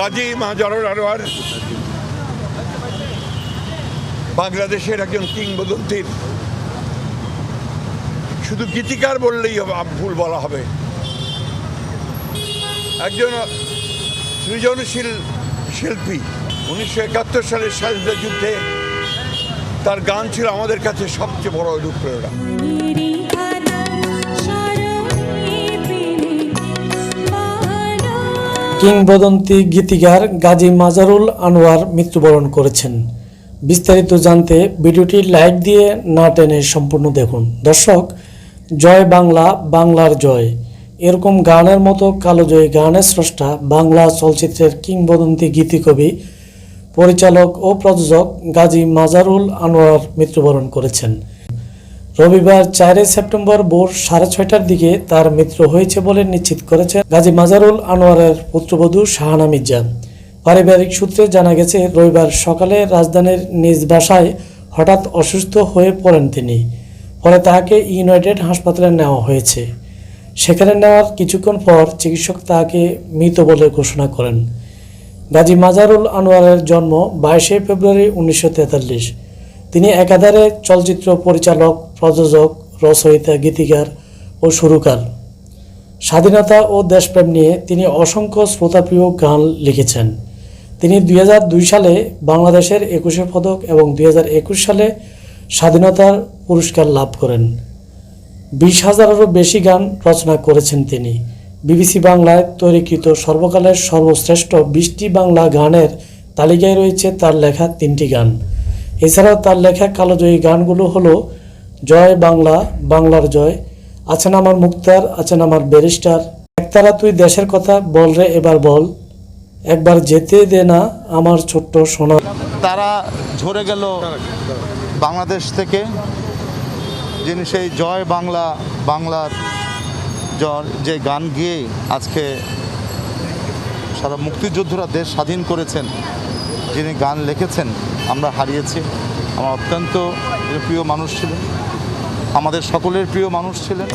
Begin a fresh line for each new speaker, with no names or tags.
গাজী মাজারুল আনোয়ার বাংলাদেশের একজন কিংবদন্তির। শুধু গীতিকার বললেই ভুল বলা হবে। একজন সৃজনশীল শিল্পী, উনিশশো একাত্তর সালের স্বাধীনতা যুদ্ধে তার গান ছিল আমাদের কাছে সবচেয়ে বড় অনুপ্রেরণা।
কিংবদন্তি গীতিকার গাজী মাজারুল আনোয়ার মৃত্যুবরণ করেছেন। বিস্তারিত জানতে ভিডিওটি লাইক দিয়ে না টেনে সম্পূর্ণ দেখুন। দর্শক, জয় বাংলা, বাংলার জয়। এরকম গানের মতো কালোজয়ী গানের স্রষ্টা বাংলা চলচ্চিত্রের কিংবদন্তি গীতিকবি, পরিচালক ও প্রযোজক গাজী মাজারুল আনোয়ার মৃত্যুবরণ করেছেন। রবিবার চারই সেপ্টেম্বর ভোর সাড়ে ছয়টার দিকে তার মৃত্যু হয়েছে বলে নিশ্চিত করেছেন গাজী মাজারুল আনোয়ারের পুত্রবধূ শাহানা মির্জা। পারিবারিক সূত্রে জানা গেছে, রবিবার সকালে রাজধানীর নিজ বাসায় হঠাৎ অসুস্থ হয়ে পড়েন তিনি। পরে তাহাকে ইউনাইটেড হাসপাতালে নেওয়া হয়েছে। সেখানে নেওয়ার কিছুক্ষণ পর চিকিৎসক তাহাকে মৃত বলে ঘোষণা করেন। গাজী মাজারুল আনোয়ারের জন্ম বাইশে ফেব্রুয়ারি উনিশশো তিনি একাধারে চলচ্চিত্র পরিচালক প্রযোজক, রচয়িতা, গীতিকার ও সুরকার। স্বাধীনতা ও দেশপ্রেম নিয়ে তিনি অসংখ্য শ্রোতাপ্রিয় গান লিখেছেন। তিনি দুই হাজার দুই সালে বাংলাদেশের একুশে পদক এবং দুই হাজার একুশ সালে স্বাধীনতার পুরস্কার লাভ করেন। বিশ হাজারেরও বেশি গান রচনা করেছেন তিনি। বিবিসি বাংলায় তৈরিকৃত সর্বকালের সর্বশ্রেষ্ঠ বিশটি বাংলা গানের তালিকায় রয়েছে তার লেখা তিনটি গান। এছাড়াও তার লেখা কালোজয়ী গানগুলো হলো জয় বাংলা, বাংলার জয়। আছেন আমার মুক্তার আছেন আমার ব্যারিস্টার। একতারা তুই দেশের কথা বল রে এবার বল। একবার যেতে দে না আমার ছোট্ট সোনা।
তারা ঝরে গেল বাংলাদেশ থেকে, যিনি সেই জয় বাংলা, বাংলার জ্বর, যে গান গিয়েই আজকে সারা মুক্তিযোদ্ধরা দেশ স্বাধীন করেছেন, যিনি গান লিখেছেন, আমরা হারিয়েছি। আমার অত্যন্ত প্রিয় মানুষ ছিলেন। আমাদের সকলের প্রিয় মানুষ ছিলেন।